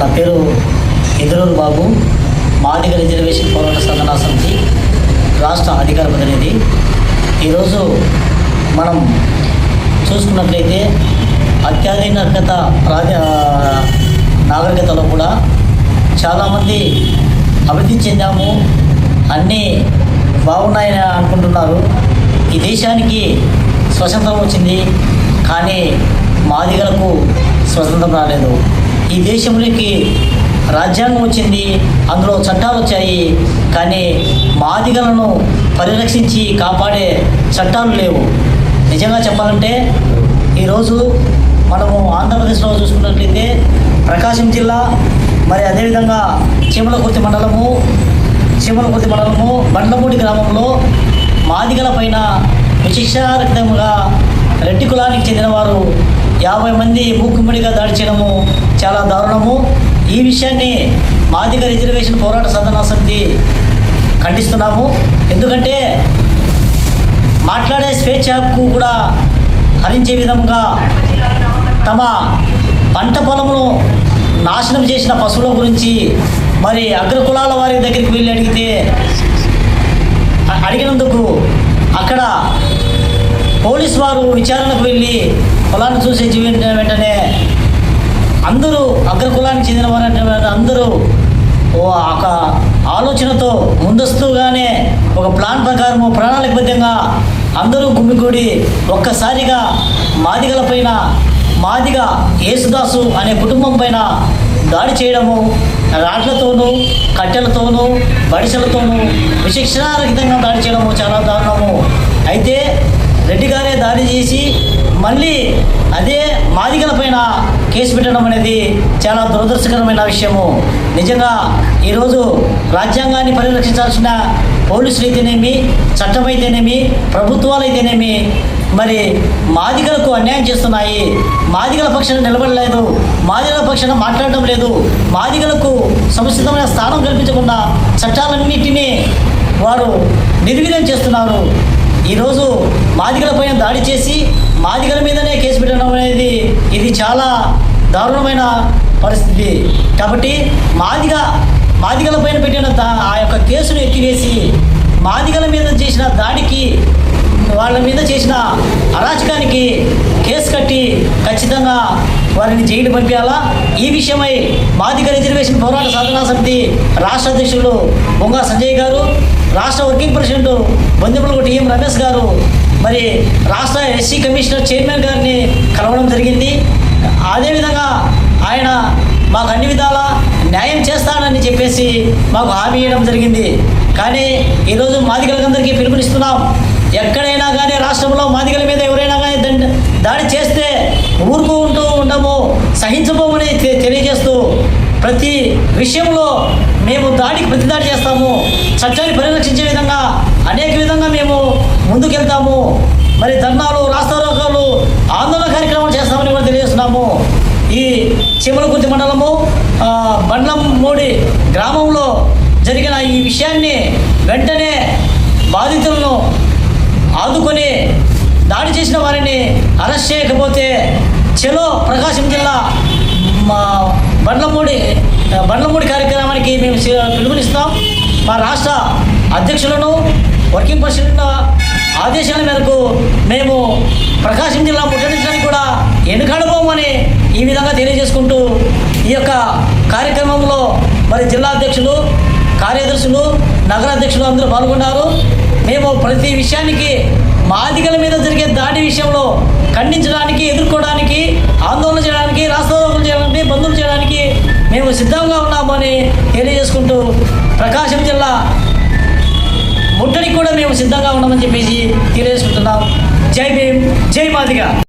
నా పేరు ఎదురూరు బాబు. మాదిగ రిజర్వేషన్ పోరాట సాధనా సమితి రాష్ట్ర అధికార ప్రతినిధి. ఈరోజు మనం చూసుకున్నట్లయితే అత్యాధునికత రాజ నాగరికతలో కూడా చాలామంది అభివృద్ధి చెందాము అన్నీ బాగున్నాయని అనుకుంటున్నారు. ఈ దేశానికి స్వతంత్రం వచ్చింది కానీ మాదిగలకు స్వతంత్రం రాలేదు. ఈ దేశంలోకి రాజ్యాంగం వచ్చింది అందులో చట్టాలు వచ్చాయి కానీ మాదిగలను పరిరక్షించి కాపాడే చట్టాలు లేవు. నిజంగా చెప్పాలంటే ఈరోజు మనము ఆంధ్రప్రదేశ్లో చూసుకున్నట్లయితే ప్రకాశం జిల్లా మరి అదేవిధంగా చీమలకుర్తి మండలము చీమలకుర్తి మండలము బండ్లమూడి గ్రామంలో మాదిగల పైన విశిక్షారహితంగా రెడ్డి కులానికి చెందిన వారు యాభై మంది మూకుమ్మడిగా దాడి చేయడము చాలా దారుణము. ఈ విషయాన్ని మాదిగ రిజర్వేషన్ పోరాట సాధనా సమితి ఖండిస్తున్నాము. ఎందుకంటే మాట్లాడే స్వేచ్ఛ హక్కు కూడా హరించే విధంగా తమ పంట పొలమును నాశనం చేసిన పశువుల గురించి మరి అగ్రకులాల వారి దగ్గరికి వెళ్ళి అడిగితే అడిగినందుకు అక్కడ పోలీస్ వారు విచారణకు వెళ్ళి పొలాన్ని చూసి వెంటనే అందరూ అగ్రకులానికి చెందిన వారు అందరూ ఓ ఒక ఆలోచనతో ముందస్తుగానే ఒక ప్లాన్ ప్రకారము ప్రణాళికబద్ధంగా అందరూ గుమ్మిగూడి ఒక్కసారిగా మాదిగల పైన మాదిగ యేసుదాసు అనే కుటుంబం పైన దాడి చేయడము రాడ్లతోనూ కట్టెలతోనూ బడిసెలతోనూ విశిక్షణారహితంగా దాడి చేయడము చాలా దారుణము. అయితే రెడ్డి గారే దాడి చేసి మళ్ళీ అదే మాదిగల పైన కేసు పెట్టడం అనేది చాలా దురదృష్టకరమైన విషయము. నిజంగా ఈరోజు రాజ్యాంగాన్ని పరిరక్షించాల్సిన పోలీసులు అయితేనేమి చట్టం అయితేనేమి ప్రభుత్వాలు అయితేనేమి మరి మాదిగలకు అన్యాయం చేస్తున్నాయి. మాదిగల పక్షాన నిలబడలేదు. మాదిగల పక్షాన మాట్లాడడం లేదు. మాదిగలకు సముచితమైన స్థానం కల్పించకుండా చట్టాలన్నింటినీ వారు నిర్వీర్యం చేస్తున్నారు. ఈరోజు మాదిగలపై దాడి చేసి మాదిగల మీదనే కేసు పెట్టడం అనేది ఇది చాలా దారుణమైన పరిస్థితి. కాబట్టి మాదిగ మాదిగల పైన పెట్టిన ఆ యొక్క కేసును ఎత్తివేసి మాదిగల మీద చేసిన దాడికి వాళ్ళ మీద చేసిన అరాచకానికి కేసు కట్టి ఖచ్చితంగా వారిని జైలు పంపించాలా ఈ విషయమై మాదిగ రిజర్వేషన్ పోరాట సాధనా సమితి రాష్ట్ర అధ్యక్షులు బొంగా సంజయ్ గారు రాష్ట్ర working president Bondipalli TM Ramesh garu మరి రాష్ట్ర ఎస్సీ కమిషనర్ చైర్మన్ గారిని కలవడం జరిగింది. అదేవిధంగా ఆయన మాకు అన్ని విధాల న్యాయం చేస్తానని చెప్పేసి మాకు హామీ ఇవ్వడం జరిగింది. కానీ ఈరోజు మాదిగలందరికీ పిలుపునిస్తున్నాం. ఎక్కడైనా కానీ రాష్ట్రంలో మాదిగల మీద ఎవరైనా కానీ దాడి చేస్తే ఊరుకు ఉంటూ ఉండము సహించబోమని తెలియజేస్తూ ప్రతి విషయంలో మేము దాడికి ప్రతి దాడి చేస్తాము. చట్టాన్ని పరిరక్షించే విధంగా అనేక విధంగా మేము ముందుకెళ్తాము. మరి ధర్నాలు రాస్తారోకాలు ఆందోళన చీమలకుర్తి మండలము ఆ, బండ్లమూడి గ్రామంలో జరిగిన ఈ విషయాన్ని వెంటనే బాధితులను ఆదుకొని దాడి చేసిన వారిని అరెస్ట్ చేయకపోతే చెలో ప్రకాశం జిల్లా మా బండ్లమూడి బండ్లమూడి కార్యక్రమానికి మేము పిలుపునిస్తాం. మా రాష్ట్ర అధ్యక్షులను వర్కింగ్ ప్రెసిడెంట్ ఆదేశాల మేరకు మేము ప్రకాశం జిల్లా ముట్టడించడానికి కూడా ఎన్నికడబోమని ఈ విధంగా తెలియజేసుకుంటూ ఈ యొక్క కార్యక్రమంలో మరి జిల్లా అధ్యక్షులు కార్యదర్శులు నగర అధ్యక్షులు అందరూ పాల్గొన్నారు. మేము ప్రతి విషయానికి మాదిగల మీద జరిగే దాడి విషయంలో ఖండించడానికి ఎదుర్కోవడానికి ఆందోళన చేయడానికి రాస్తారోకులు చేయడానికి బంధువులు చేయడానికి మేము సిద్ధంగా ఉన్నామని తెలియజేసుకుంటూ ప్రకాశం జిల్లా ముట్టడికి కూడా మేము సిద్ధంగా ఉన్నామని చెప్పేసి తెలియజేసుకుంటున్నాం. జై భీమ్ జై మాదిగ.